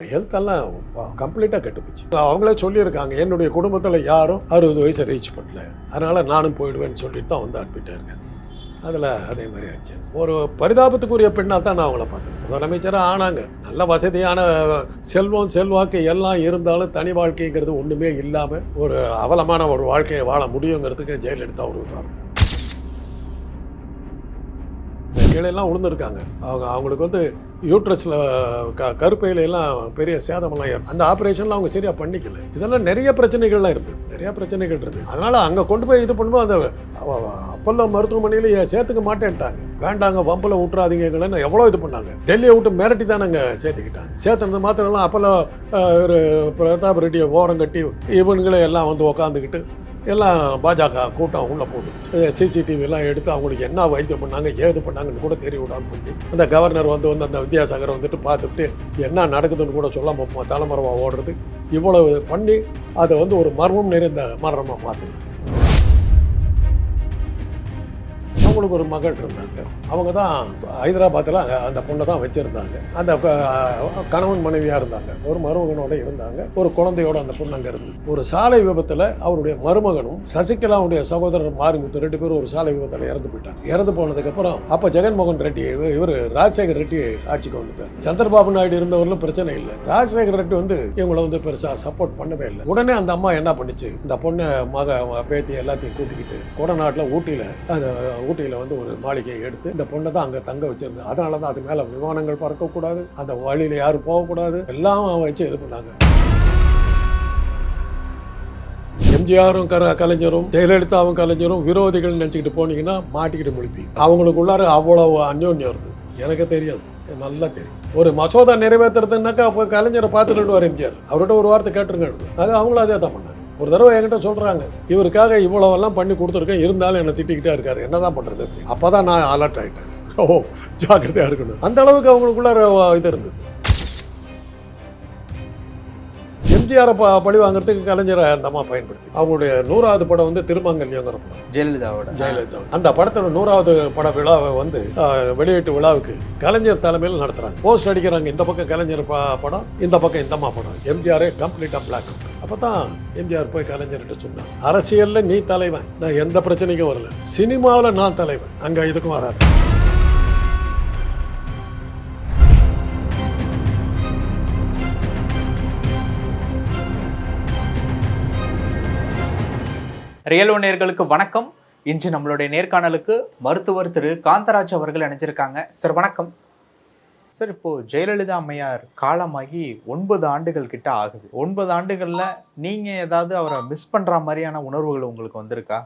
Health எல்லாம் கம்ப்ளீட்டாக கெட்டுப்போச்சு. அவங்களே சொல்லியிருக்காங்க என்னுடைய குடும்பத்தில் யாரும் அறுபது வயசை ரீச் பண்ணல. அதனால் நானும் போயிடுவேன்னு சொல்லிட்டு தான் வந்து அனுப்பிட்டாருங்க அதில் அதே மாதிரி ஆச்சு. ஒரு பரிதாபத்துக்குரிய பெண்ணாக தான் நான் அவங்கள பார்த்தேன். முதலமைச்சராக ஆனாங்க. நல்ல வசதியான செல்வம் செல்வாக்கு எல்லாம் இருந்தாலும் தனி வாழ்க்கைங்கிறது ஒன்றுமே இல்லாமல் ஒரு அவலமான ஒரு வாழ்க்கையை வாழ முடியுங்கிறதுக்கு ஜெயலலிதா ஒரு உதாரணம். கீழெல்லாம் விழுந்துருக்காங்க அவங்க அவங்களுக்கு வந்து யூட்ரஸில் க கருப்பையிலெல்லாம் பெரிய சேதமெல்லாம் ஏற்படும் அந்த ஆப்ரேஷன்லாம் அவங்க சரியாக பண்ணிக்கல. இதெல்லாம் நிறைய பிரச்சனைகள்லாம் இருக்குது நிறையா பிரச்சனைகள் இருக்குது அதனால் அங்கே கொண்டு போய் இது பண்ணும்போது அந்த அப்போல்லாம் அப்பல்லோ மருத்துவமனையில் சேர்த்துக்க மாட்டேன்ட்டாங்க. வேண்டாங்க வம்பில் விட்றாதீங்கன்னு எவ்வளோ இது பண்ணாங்க. டெல்லியை விட்டு மிரட்டி தான் நாங்கள் சேர்த்துக்கிட்டாங்க. சேர்த்துனது மாத்திரம்லாம் இல்லை அப்பல்லோ ஒரு பிரதாப் ரெட்டியை ஓரம் கட்டி இவனுங்களே எல்லாம் வந்து உக்காந்துக்கிட்டு எல்லாம் பாஜக கூட்டம் உள்ளே போட்டுச்சு சிசிடிவி எல்லாம் எடுத்து அவங்களுக்கு என்ன வைத்தியம் பண்ணாங்க ஏது பண்ணாங்கன்னு கூட தெரிய விடாமல் பண்ணி அந்த கவர்னர் வந்து வந்து அந்த வித்யாசாகரை வந்துட்டு பார்த்துட்டு என்ன நடக்குதுன்னு கூட சொல்லாம தலைமறைவாக ஓடுறது. இவ்வளவு பண்ணி அதை வந்து ஒரு மர்மம் நிறைந்த மரணமாக பார்த்துங்க அவங்களுக்கு ஒரு மகள் இருந்தாங்க. அவங்க தான் ஹைதராபாத்தில் அந்த பொண்ணை தான் வச்சுருந்தாங்க. அந்த கணவன் மனைவியாக இருந்தாங்க. ஒரு மருமகனோட இருந்தாங்க. ஒரு குழந்தையோட அந்த பொண்ணு அங்கே இருந்தது ஒரு சாலை விபத்தில் அவருடைய மருமகனும் சசிகலாவுடைய சகோதரர் மாரிமுத்து ரெண்டு பேரும் ஒரு சாலை விபத்தில் இறந்து போயிட்டாங்க. இறந்து போனதுக்கப்புறம் அப்போ ஜெகன்மோகன் ரெட்டி இவர் ராஜசேகர் ரெட்டி ஆட்சிக்கு வந்துட்டார். சந்திரபாபு நாயுடு இருந்தவர்களும் பிரச்சனை இல்லை. ராஜசேகர் ரெட்டி வந்து இவங்களை வந்து பெருசாக சப்போர்ட் பண்ணவே இல்லை. உடனே அந்த அம்மா என்ன பண்ணுச்சு? இந்த பொண்ணை மக பேத்தி எல்லாத்தையும் கூட்டிக்கிட்டு கொடநாட்டில் ஊட்டியில் அந்த ஊட்டியில் வந்து ஒரு மாளிகையை எடுத்து இந்த பொண்ணை தான் அங்கே தங்க வச்சிருந்தேன் அதனால தான் அது மேலே விமானங்கள் பறக்கக்கூடாது அந்த வழியில் யாரும் போகக்கூடாது எல்லாம் வச்சு இது பண்ணாங்க. எம்ஜிஆரும் கர கலைஞரும் ஜெயலலிதாவும் கலைஞரும் விரோதிகள் நினச்சிக்கிட்டு போனீங்கன்னா மாட்டிக்கிட்டு முழிப்பீங்க. அவங்களுக்குள்ளார அவ்வளவு அந்யோன்யம் இருக்குது எனக்கு தெரியாது. நல்லா தெரியும். ஒரு மசோதா நிறைவேற்றுறதுனாக்கா அப்போ கலைஞரை பார்த்துட்டு வர எம்ஜிஆர். அவர்கிட்ட ஒரு வார்த்தை கேட்டுருங்க. அது அவங்களும் அதே தான் பண்ணாங்க. ஒரு தடவை என்கிட்ட சொல்கிறாங்க இவருக்காக இவ்வளவெல்லாம் பண்ணி கொடுத்துருக்கேன் இருந்தாலும் என்னை திட்டிக்கிட்டே இருக்காரு. என்ன தான் பண்ணுறது அப்போ தான் நான் அலர்ட் ஆகிட்டேன் ஓ ஜாக்கிரதையாக இருக்கணும். அந்த அளவுக்கு அவங்களுக்குள்ளார இது இருந்தது. எம்ஜிஆரை ப பழி வாங்குறதுக்கு கலைஞரை அந்த அம்மா பயன்படுத்தி. அவங்களுடைய நூறாவது படம் வந்து திருமாங்கல்யங்கிற படம். ஜெயலலிதாவோட. ஜெயலலிதா. அந்த படத்தோட நூறாவது பட விழாவை வந்து வெளியீட்டு விழாவுக்கு கலைஞர் தலைமையில் நடத்துறாங்க. போஸ்ட் அடிக்கிறாங்க இந்த பக்கம் கலைஞர் படம் இந்த பக்கம் இந்தம்மா படம். எம்ஜிஆரே கம்ப்ளீட்டாக பிளாக் அப்போ தான் எம்ஜிஆர் போய் கலைஞர்கிட்ட சொன்னார். அரசியலில் நீ தலைவன். நான் எந்த பிரச்சனைக்கும் வரல. சினிமாவில் நான் தலைவன். அங்கே இதுக்கும் வராது. ரியல் நேர்களுக்கு வணக்கம். இன்று நம்மளுடைய நேர்காணலுக்கு மருத்துவர் திரு. காந்தராஜ் அவர்கள் அணிஞ்சிருக்காங்க சார் வணக்கம். சார் இப்போ ஜெயலலிதா அம்மையார் காலமாகி ஒன்பது ஆண்டுகள் கிட்ட ஆகுது. ஒன்பது ஆண்டுகள்ல நீங்க ஏதாவது அவரை மிஸ் பண்ற மாதிரியான உணர்வுகள் உங்களுக்கு வந்திருக்கா?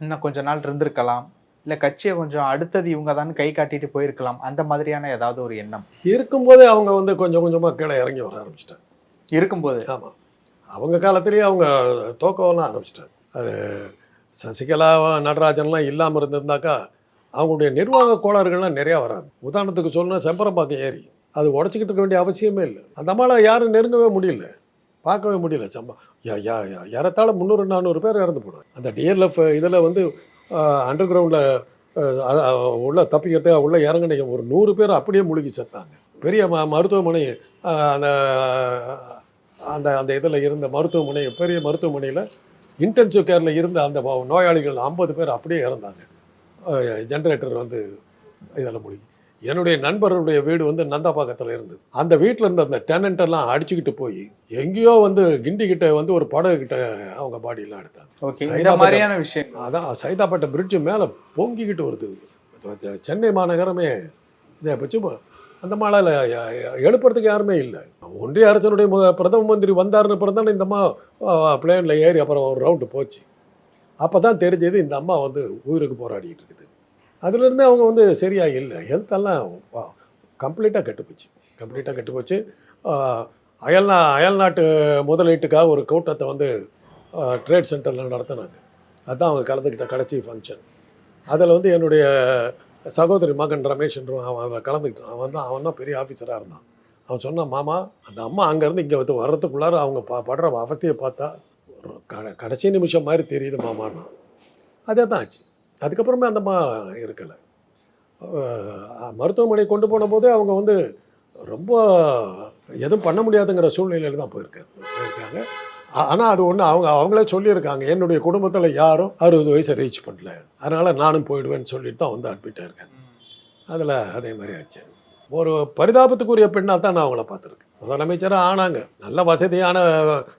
இன்னும் கொஞ்ச நாள் இருந்திருக்கலாம். இல்ல கட்சியை கொஞ்சம் அடுத்தது இவங்க தான் கை காட்டிட்டு போயிருக்கலாம். அந்த மாதிரியான ஏதாவது ஒரு எண்ணம்? இருக்கும்போதே அவங்க வந்து கொஞ்சம் கொஞ்சமாக கீழே இறங்கி வர ஆரம்பிச்சிட்டாங்க. இருக்கும்போது? ஆமாம் அவங்க காலத்திலேயே அவங்க தோக்கவெல்லாம் ஆரம்பிச்சிட்டாங்க. அது சசிகலா நடராஜன்லாம் இல்லாமல் இருந்திருந்தாக்கா அவங்களுடைய நிர்வாக கோளாறுகள்லாம் நிறையா வராது. உதாரணத்துக்கு சொல்லணும் செம்பரம்பாக்கம் ஏரி. அது உடச்சிக்கிட்டு இருக்க வேண்டிய அவசியமே இல்லை. அந்த அம்மாவை யாரும் நெருங்கவே முடியல. பார்க்கவே முடியல. சம்பா யா- ஏறத்தாழ முந்நூறு நானூறு பேர் இறந்து போனாங்க. அந்த டிஎல்எஃப் இதில் வந்து அண்டர் கிரவுண்டில் உள்ள தப்பிக்கிட்டு உள்ள இறங்கின ஒரு நூறு பேர் அப்படியே முழுகி செத்தாங்க. பெரிய ம மருத்துவமனை அந்த அந்த அந்த இதில் இருந்த மருத்துவமனை பெரிய மருத்துவமனையில் இன்டென்சிவ் கேரில் இருந்த அந்த நோயாளிகள் ஐம்பது பேர் அப்படியே இறந்தாங்க. ஜென்ரேட்டர் வந்து இதில் முடியும் என்னுடைய நண்பருடைய வீடு வந்து நந்தாப்பாக்கத்தில் இருந்தது. அந்த வீட்டில் இருந்த அந்த எல்லாம் அடிச்சுக்கிட்டு போய் எங்கேயோ வந்து கிண்டி கிட்ட வந்து ஒரு படகு கிட்ட அவங்க பாடியெல்லாம் எடுத்தாங்க. விஷயம் அதான் சைதாப்பேட்டை பிரிட்ஜு மேலே பொங்கிக்கிட்டு வருது சென்னை மாநகரமே இதை பற்றி அந்த மாலையில் எழுப்புறதுக்கு யாருமே இல்லை. ஒன்றிய அரசனுடைய மு- பிரதம மந்திரி வந்தாருன்னு அப்புறம் தானே இந்த அம்மா பிளேனில் ஏறி அப்புறம் ஒரு ரவுண்டு போச்சு. அப்போ தான் தெரிஞ்சது இந்த அம்மா வந்து உயிருக்கு போராடிட்டு இருக்குது. அதுலேருந்து அவங்க வந்து சரியாக இல்லை. ஹெல்த்தெல்லாம் கம்ப்ளீட்டாக கெட்டுப்போச்சு கம்ப்ளீட்டாக கெட்டுப்போச்சு அயல்நா அயல்நா அயல்நாட்டு முதலீட்டுக்காக ஒரு கூட்டத்தை வந்து ட்ரேட் சென்டரில் நடத்தினாங்க. அதுதான் அவங்க கலந்துக்கிட்ட கடைசி ஃபங்க்ஷன் அதில் வந்து என்னுடைய சகோதரி மகன் ரமேஷ் என்றும் அவன் அதில் கலந்துக்கிட்டான். அவன் தான் அவன் தான் பெரிய ஆஃபீஸராக இருந்தான். அவன் சொன்னான் மாமா அந்த அம்மா அங்கேருந்து இங்கே வந்து வர்றதுக்குள்ளார அவங்க ப படுற அவஸ்தையை பார்த்தா கட கடைசி நிமிஷம் மாதிரி தெரியுது மாமான்னா. அதே தான் ஆச்சு. அதுக்கப்புறமே அந்த அம்மா இருக்கலை. மருத்துவமனை கொண்டு போன போதே அவங்க வந்து ரொம்ப எதுவும் பண்ண முடியாதுங்கிற சூழ்நிலையில் தான் போயிருக்காங்க. போயிருக்காங்க ஆனால் அது ஒன்று அவங்க அவங்களே சொல்லியிருக்காங்க. என்னுடைய குடும்பத்தில் யாரும் அறுபது வயசை ரீச் பண்ணல. அதனால் நானும் போயிடுவேன்னு சொல்லிட்டு தான் வந்து அட்மிட் ஆயிருக்காங்க அதில் அதே மாதிரி ஆச்சு. ஒரு பரிதாபத்துக்குரிய பெண்ணாக தான் நான் அவங்கள பார்த்துருக்கேன். முதலமைச்சராக ஆனாங்க. நல்ல வசதியான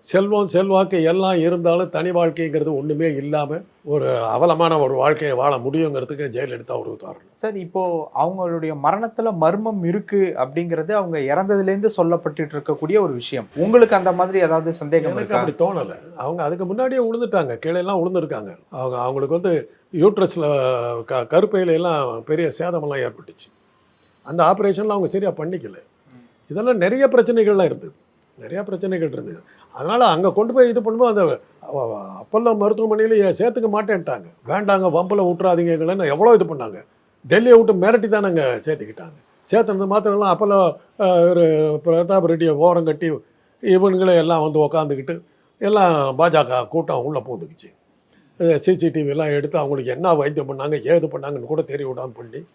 செல்வம் செல்வாக்கு எல்லாம் இருந்தாலும் தனி வாழ்க்கைங்கிறது ஒன்றுமே இல்லாமல் ஒரு அவலமான ஒரு வாழ்க்கையை வாழ முடியுங்கிறதுக்கு ஜெயலலிதா ஒரு உதாரணம். சார் இப்போ அவங்களுடைய மரணத்துல மர்மம் இருக்கு அப்படிங்கிறது அவங்க இறந்ததுலேருந்து சொல்லப்பட்டுட்டு இருக்கக்கூடிய ஒரு விஷயம். உங்களுக்கு அந்த மாதிரி ஏதாவது சந்தேகம் எனக்கு அப்படி தோணலை. அவங்க அதுக்கு முன்னாடியே விழுந்துட்டாங்க கீழெல்லாம் விழுந்துருக்காங்க அவங்க அவங்களுக்கு வந்து யூட்ரஸில் க கருப்பையில எல்லாம் பெரிய சேதமெல்லாம் ஏற்பட்டுச்சு. அந்த ஆப்ரேஷன்லாம் அவங்க சரியாக பண்ணிக்கல. இதெல்லாம் நிறைய பிரச்சனைகள்லாம் இருந்தது. நிறையா பிரச்சனைகள் இருந்தது. அதனால் அங்கே கொண்டு போய் இது பண்ணும்போது அந்த அவ- அப்பல்லோ மருத்துவமனையில் சேர்த்துக்க மாட்டேன்ட்டாங்க. வேண்டாங்க வம்பில் விட்றாதீங்கன்னு எவ்வளோ இது பண்ணாங்க? டெல்லியை விட்டு மிரட்டி தான் நாங்கள் சேர்த்துக்கிட்டாங்க. சேர்த்துனது மாத்திரம்லாம் அப்பல்லோ ஒரு பிரதாப் ரெட்டியை ஓரம் கட்டி இவனுங்களே எல்லாம் வந்து உக்காந்துக்கிட்டு எல்லாம் பாஜக கூட்டம் உள்ளே பூந்துக்குச்சு. சிசிடிவிலாம் எடுத்து அவங்களுக்கு என்ன வைத்தியம் பண்ணாங்க ஏது பண்ணாங்கன்னு கூட தெரிய விடாமல் பண்ணி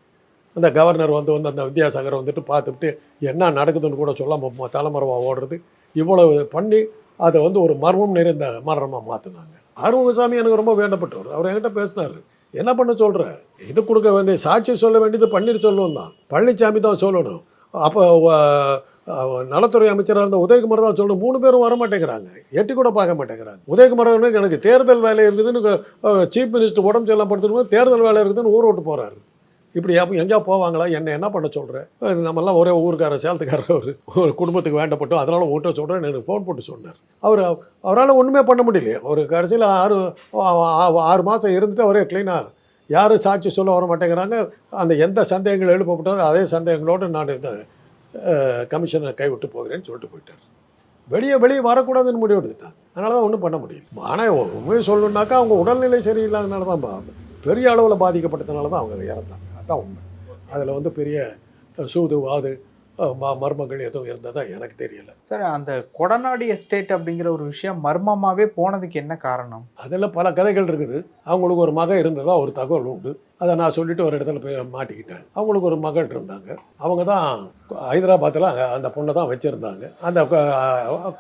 அந்த கவர்னர் வந்து வந்து அந்த வித்யாசாகரை வந்துட்டு பார்த்துட்டு என்ன நடக்குதுன்னு கூட சொல்லாம தலைமறைவாக ஓடுறது? இவ்வளவு பண்ணி அதை வந்து ஒரு மர்மம் நிறைந்த மரணமாக மாற்றினாங்க ஆறுமுகசாமி எனக்கு ரொம்ப வேண்டப்பட்டவர். அவர் என்கிட்ட பேசினார். என்ன பண்ண சொல்கிற இது கொடுக்க வேண்டிய சாட்சி சொல்ல வேண்டியது பன்னீர்செல்வம் தான். பழனிசாமி தான் சொல்லணும். அப்போ நலத்துறை அமைச்சராக இருந்த உதயகுமார் தான் சொல்லணும். மூணு பேரும் வர மாட்டேங்கிறாங்க எட்டி கூட பார்க்க மாட்டேங்கிறாங்க. உதயகுமார் எனக்கு தேர்தல் வேலை இருக்குதுன்னு சீஃப் மினிஸ்டர் உடம்பு செல்லாம் படுத்துட்டு தேர்தல் வேலை இருக்குதுன்னு ஊர் விட்டு போகிறாரு இப்படி எங்கேயா போவாங்களா? என்ன என்ன பண்ண சொல்கிறேன் நம்மெல்லாம் ஒரே ஊருக்கார சேலத்துக்காரர் ஒரு ஒரு குடும்பத்துக்கு வேண்டப்பட்டோம் அதனால் உங்கள்கிட்ட சொல்கிறேன் எனக்கு ஃபோன் போட்டு சொன்னார். அவர் அவரால் ஒன்றுமே பண்ண முடியலையே. ஒரு கடைசியில் ஆறு ஆறு மாதம் இருந்துட்டு அவரே க்ளீனாக யாரும் சாட்சி சொல்ல வர மாட்டேங்கிறாங்க. அந்த எந்த சந்தேகங்கள் எழுப்பப்பட்டதோ அதே சந்தேகங்களோடு நான் இந்த கமிஷனை கைவிட்டு போகிறேன்னு சொல்லிட்டு போயிட்டார். வெளியே வெளியே வரக்கூடாதுன்னு முடிவு எடுத்துட்டாங்க அதனால தான் ஒன்றும் பண்ண முடியல. ஆனால் உண்மையை சொல்லணுன்னாக்கா அவங்க உடல்நிலை சரியில்லாதனால தான் பா- பெரிய அளவில் பாதிக்கப்பட்டதுனால தான் அவங்க இறந்தாங்க. அதுதான் உண்மை. அதில் வந்து பெரிய சூது வாது மர்மங்கள் எதுவும் இருந்ததா எனக்கு தெரியல. சார் அந்த கொடநாடு எஸ்டேட் அப்படிங்கிற ஒரு விஷயம் மர்மமாவே போனதுக்கு என்ன காரணம்? அதில் பல கதைகள் இருக்குது. அவங்களுக்கு ஒரு மகன் இருந்ததா ஒரு தகவல் உண்டு. அதை நான் சொல்லிட்டு ஒரு இடத்துல போய் மாட்டிக்கிட்டேன். அவங்களுக்கு ஒரு மகள் இருந்தாங்க. அவங்க தான் ஹைதராபாத்தில் அந்த பொண்ணை தான் வச்சுருந்தாங்க. அந்த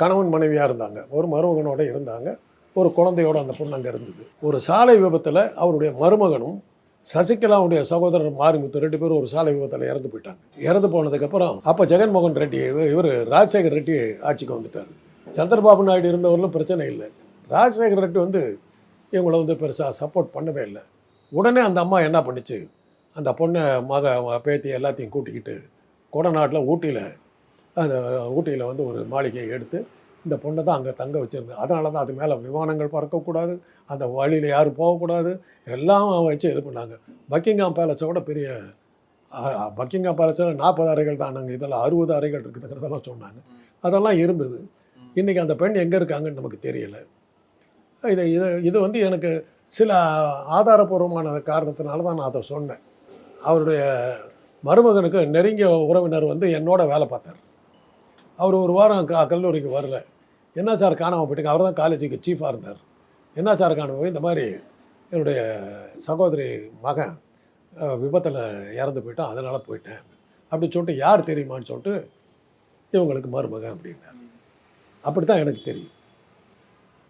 கணவன் மனைவியாக இருந்தாங்க. ஒரு மருமகனோட இருந்தாங்க. ஒரு குழந்தையோட அந்த பொண்ணு அங்கே இருந்தது. ஒரு சாலை விபத்தில் அவருடைய மருமகனும் சசிகலாவுடைய சகோதரர் மாரிமுத்து ரெண்டு பேரும் ஒரு சாலை விபத்தில் இறந்து போயிட்டாங்க. இறந்து போனதுக்கப்புறம் அப்போ ஜெகன்மோகன் ரெட்டி இவர் ராஜசேகர் ரெட்டி ஆட்சிக்கு வந்துட்டார். சந்திரபாபு நாயுடு இருந்தவர்களும் பிரச்சனை இல்லை. ராஜசேகர் ரெட்டி வந்து இவங்களை வந்து பெருசாக சப்போர்ட் பண்ணவே இல்லை. உடனே அந்த அம்மா என்ன பண்ணுச்சு? அந்த பொண்ணை மக பேத்தி எல்லாத்தையும் கூட்டிக்கிட்டு கொடநாட்டில் ஊட்டியில் அந்த ஊட்டியில் வந்து ஒரு மாளிகையை எடுத்து இந்த பொண்ணை தான் அங்கே தங்க வச்சுருந்தேன். அதனால தான் அது மேலே விமானங்கள் பறக்கக்கூடாது அந்த வழியில் யாரும் போகக்கூடாது எல்லாம் வச்சு இது பண்ணாங்க. பக்கிங்காம் பேலஸை விட பெரிய பக்கிங்காம் பேலஸில் நாற்பது அறைகள் தான் நாங்கள் இதெல்லாம் அறுபது அறைகள் இருக்குதுங்கிறதெல்லாம் சொன்னாங்க. அதெல்லாம் இருந்தது. இன்றைக்கி அந்த பெண் எங்கே இருக்காங்கன்னு நமக்கு தெரியலை. இது இது இது வந்து எனக்கு சில ஆதாரபூர்வமான காரணத்தினால தான் நான் அதை சொன்னேன். அவருடைய மருமகனுக்கு நெருங்கிய உறவினர் வந்து என்னோட வேலை பார்த்தார். அவர் ஒரு வாரம் கல்லூரிக்கு வரல. என்ன சார் காணாமல் போயிட்டீங்க? அவர் தான் காலேஜுக்கு சீஃபாக இருந்தார். என்ன சார் காணாமல் போய்? இந்த மாதிரி என்னுடைய சகோதரி மகன் விபத்தில் இறந்து போயிட்டான். அதனால் போயிட்டேன். அப்படி சொல்லிட்டு யார் தெரியுமான்னு சொல்லிட்டு இவங்களுக்கு மருமகன் அப்படின்னார். அப்படி தான் எனக்கு தெரியும்.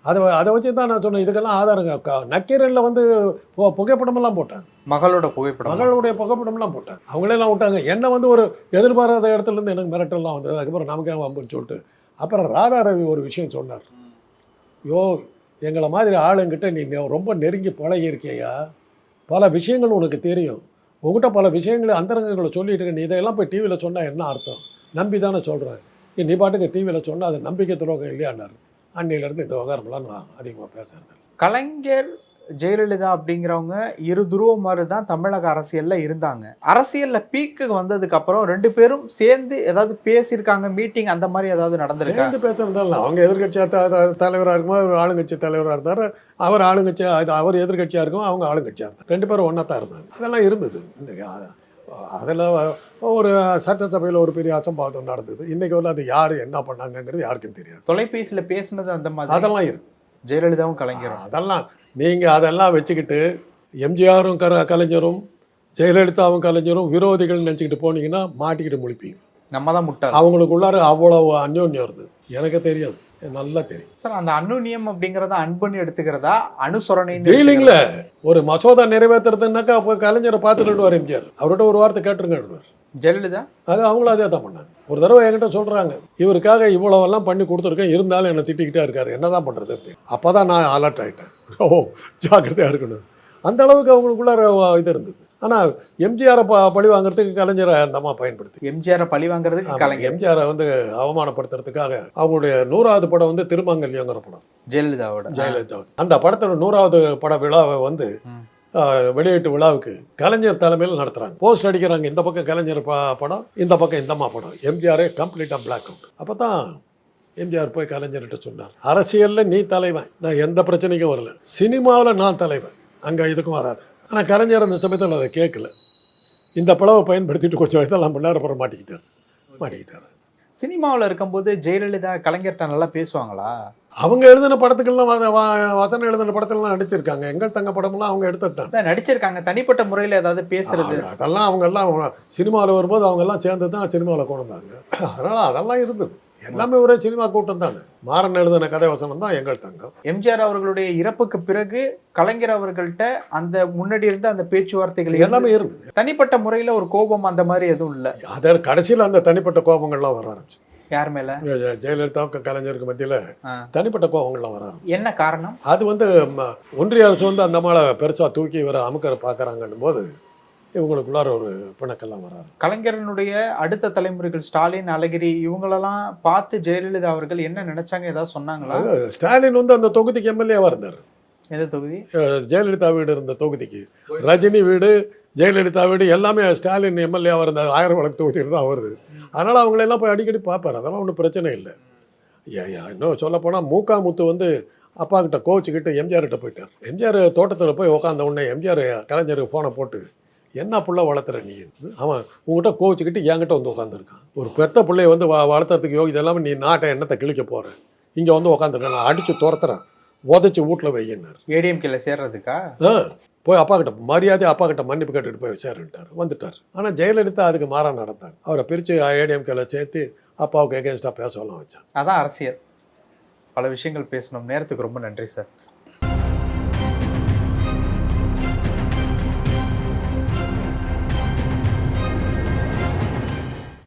அதை அதை வச்சு தான் நான் சொன்னேன். இதுக்கெல்லாம் ஆதாரங்க. க- நக்கீரனில் வந்து புகைப்படமெல்லாம் போட்டாங்க. மகளோட புகைப்படம். மகளுடைய புகைப்படம்லாம் போட்டாங்க. அவங்களெல்லாம் விட்டாங்க. என்ன வந்து ஒரு எதிர்பாராத இடத்துல இருந்து எனக்கு மிரட்டல்லாம் வந்தது. அதுக்கப்புறம் நமக்கே வம்புன்னு சொல்லிட்டு அப்புறம் ராதா ரவி ஒரு விஷயம் சொன்னார். யோ எங்களை மாதிரி ஆளுங்கிட்ட நீ ரொம்ப நெருங்கி பழகி பல விஷயங்கள் உனக்கு தெரியும். உங்ககிட்ட பல விஷயங்களை அந்தரங்கங்களை சொல்லிட்டு இருக்க நீ இதெல்லாம் போய் டிவியில் சொன்னால் என்ன அர்த்தம்? நம்பி தானே சொல்கிறேன் நீ பாட்டுக்கு டிவியில் சொன்னால் அது நம்பிக்கை துரோகம் இல்லையான்னார். அன்னையிலேருந்து இந்த விவகாரம்லாம் நான் அதிகமாக பேசுகிறேன் கலைஞர் ஜெயலலிதா அப்படிங்கிறவங்க இரு துருவம் மாதிரி தான் தமிழக அரசியல்ல இருந்தாங்க. அரசியல்ல பீக்கு வந்ததுக்கு அப்புறம் ரெண்டு பேரும் சேர்ந்து ஏதாவது பேசியிருக்காங்க மீட்டிங் அந்த மாதிரி ஏதாவது நடந்திருக்கா? சேர்ந்து பேசுறதால அவங்க எதிர்கட்சி தலைவராக இருக்கும்போது அவர் ஆளுங்கட்சி தலைவராக இருந்தார். அவர் ஆளுங்கட்சி அவர் எதிர்கட்சியாக இருக்கும் அவங்க ஆளுங்கட்சியாக இருந்தார் ரெண்டு பேரும் ஒன்றா தான் இருந்தாங்க. அதெல்லாம் இருந்தது. அதில் ஒரு சட்டசபையில் ஒரு பெரிய அசம்பாவிதம் நடந்தது. இன்னைக்கு வந்து அது யார் என்ன பண்ணாங்கங்கிறது யாருக்கும் தெரியாது. தொலைபேசியில பேசுனது அந்த மாதிரி? அதெல்லாம் இருக்கு. ஜெயலலிதாவும் கலைஞரும். அதெல்லாம் நீங்கள் அதெல்லாம் வச்சுக்கிட்டு எம்ஜிஆரும் கர கலைஞரும் ஜெயலலிதாவும் கலைஞரும் விரோதிகள் நினச்சிக்கிட்டு போனீங்கன்னா மாட்டிக்கிட்டு முழிப்பீங்க. நம்ம தான் முட்டாள். அவங்களுக்குள்ளார அவ்வளவு அந்யோன்யம் இருந்தது எனக்கு தெரியாது. நல்லா தெரியும். சார் அந்த அன்னுநியம் அப்படிங்கறத அன்புன்னு எடுத்துக்கிறதா? அனுசரணை டீலிங்ல ஒரு மசோதா நிறைவேற்றுறதுனாக்கா அப்போ கலைஞரை பார்த்துட்டு எம்ஜிஆர். அவர்கிட்ட ஒரு வார்த்தை கேட்டுருங்க ஜெயலலிதா? அது அவங்களும் அதே தான் பண்ணாங்க. ஒரு தடவை என்கிட்ட சொல்கிறாங்க இவருக்காக இவ்வளவெல்லாம் பண்ணி கொடுத்துருக்கேன் இருந்தாலும் என்னை திட்டிக்கிட்டே இருக்காரு. என்ன தான் பண்ணுறது அப்படின்னு. அப்போ தான் நான் அலர்ட் ஆகிட்டேன் ஓ ஜாக்கிரதையாக இருக்கணும். அந்த அளவுக்கு அவங்களுக்குள்ளார இது இருந்தது. ஆனால் எம்ஜிஆரை ப பழி வாங்குறதுக்கு கலைஞரை அந்த அம்மா பயன்படுத்தி. எம்ஜிஆரை பழி வாங்குறதுக்கு கலைஞர். எம்ஜிஆரை வந்து அவமானப்படுத்துறதுக்காக அவங்களுடைய நூறாவது படம் வந்து திருமங்கல்யங்கிற படம். ஜெயலலிதாவோட. ஜெயலலிதா அந்த படத்தோட நூறாவது பட விழாவை வந்து வெளியீட்டு விழாவுக்கு கலைஞர் தலைமையில் நடத்துகிறாங்க போஸ்ட் அடிக்கிறாங்க இந்த பக்கம் கலைஞர் படம் இந்த பக்கம் இந்தம்மா படம். எம்ஜிஆரே கம்ப்ளீட்டாக பிளாக் அவுட் அப்போ தான் எம்ஜிஆர் போய் கலைஞர்கிட்ட சொன்னார். அரசியலில் நீ தலைவன். நான் எந்த பிரச்சனைக்கும் வரல. சினிமாவில் நான் தலைவன். அங்கே இதுக்கும் வராது. ஆனால் கலைஞர் அந்த சமயத்தில் அதை கேட்கல. இந்த பிளவை பயன்படுத்திட்டு கொஞ்சம் இதெல்லாம் பண்ணார் அப்புறம் மாட்டிக்கிட்டார். மாட்டிக்கிட்டார். சினிமாவுல இருக்கும்போது ஜெயலலிதா கலைஞர்கிட்ட நல்லா பேசுவாங்களா? அவங்க எழுதின படத்துக்கெல்லாம் வசனம் எழுதின படத்துலலாம் நடிச்சிருக்காங்க. எங்கள் தங்க படமெல்லாம் அவங்க அதான் நடிச்சிருக்காங்க. தனிப்பட்ட முறையில ஏதாவது பேசுறது. அதெல்லாம் அவங்க எல்லாம் சினிமாவில் வரும்போது அவங்க எல்லாம் சேர்ந்து தான் சினிமாவில் கொண்டு வந்தாங்க. அதனால அதெல்லாம் இருந்தது. எல்லாமே ஒரே சினிமா கூட்டம் தானே? மாறன் எழுதின கதை வசனம் தான் எங்கள் தங்கம். எம்ஜிஆர் அவர்களுடைய இறப்புக்கு பிறகு கலைஞர் அவர்கள்ட்ட அந்த முன்னாடி இருந்த அந்த பேச்சுவார்த்தைகள் எல்லாமே இருந்தது. தனிப்பட்ட முறையில ஒரு கோபம் அந்த மாதிரி எதுவும் இல்ல. அதே கடைசியில் அந்த தனிப்பட்ட கோபங்கள்லாம் வர ஆரம்பிச்சு. யார் மேல? ஜெயலலிதாவுக்கு கலைஞருக்கு மத்தியில். தனிப்பட்ட கோபங்கள்லாம் வர ஆரம்பிச்சு. என்ன காரணம்? அது வந்து ஒன்றிய அரசு வந்து அந்த மாலை பெருசாக தூக்கி இவரை அமுக்கரை பார்க்குறாங்கன்னும் போது இவங்களுக்குள்ளார ஒரு பிணக்கெல்லாம் வர ஆரம்பிச்சு கலைஞரனுடைய அடுத்த தலைமுறைகள் ஸ்டாலின் அழகிரி இவங்களெல்லாம் பார்த்து ஜெயலலிதா அவர்கள் என்ன நினைச்சாங்க ஏதாவது சொன்னாங்களா? ஸ்டாலின் வந்து அந்த தொகுதிக்கு எம்எல்ஏவாக இருந்தார். எந்த தொகுதி? ஜெயலலிதா வீடு இருந்த தொகுதிக்கு. ரஜினி வீடு ஜெயலலிதா வீடு எல்லாமே ஸ்டாலின் எம்எல்ஏவாக இருந்த ஆயிரம் வழக்கு தொகுதியில் தான் வருது அதனால் அவங்களெல்லாம் போய் அடிக்கடி பார்ப்பார். அதெல்லாம் ஒன்றும் பிரச்சனை இல்லை. இன்னும் சொல்லப்போனால் மூக்காமுத்து வந்து அப்பா கிட்ட கோச்சிக்கிட்டு எம்ஜிஆர் கிட்ட போயிட்டார். எம்ஜிஆர் தோட்டத்தில் போய் உட்காந்த உடனே எம்ஜிஆர் கலைஞருக்கு ஃபோனை போட்டு என்ன புள்ள வளர்த்துற நீ? அவன் உங்ககிட்ட கோச்சிக்கிட்டு என்கிட்ட வந்து உட்காந்துருக்கான் ஒரு பெத்த பிள்ளைய வந்து வளர்த்துறதுக்கு யோகி இல்லாமல் நீ நாட்டை என்னத்தை கிழிக்க போகிற இங்கே வந்து உட்காந்துருக்கேன் நான் அடித்து துரத்துறேன். உதச்சி வீட்டில் வையினார் ஏடிஎம்கேல சேர்றதுக்கா? ஆ போய் அப்பா கிட்ட மரியாதை அப்பா கிட்ட மன்னிப்பு கேட்டுட்டு போய் சேருன்ட்டார் வந்துட்டார். ஆனால் ஜெயலலிதா அதுக்கு மாறா நடந்தாங்க. அவரை பிரித்து ஏடிஎம்கேல சேர்த்து அப்பாவுக்கு எகேன்ஸ்டாக பேசலாம் வச்சாங்க. அதான் அரசியல். பல விஷயங்கள் பேசணும். நேரத்துக்கு ரொம்ப நன்றி சார்.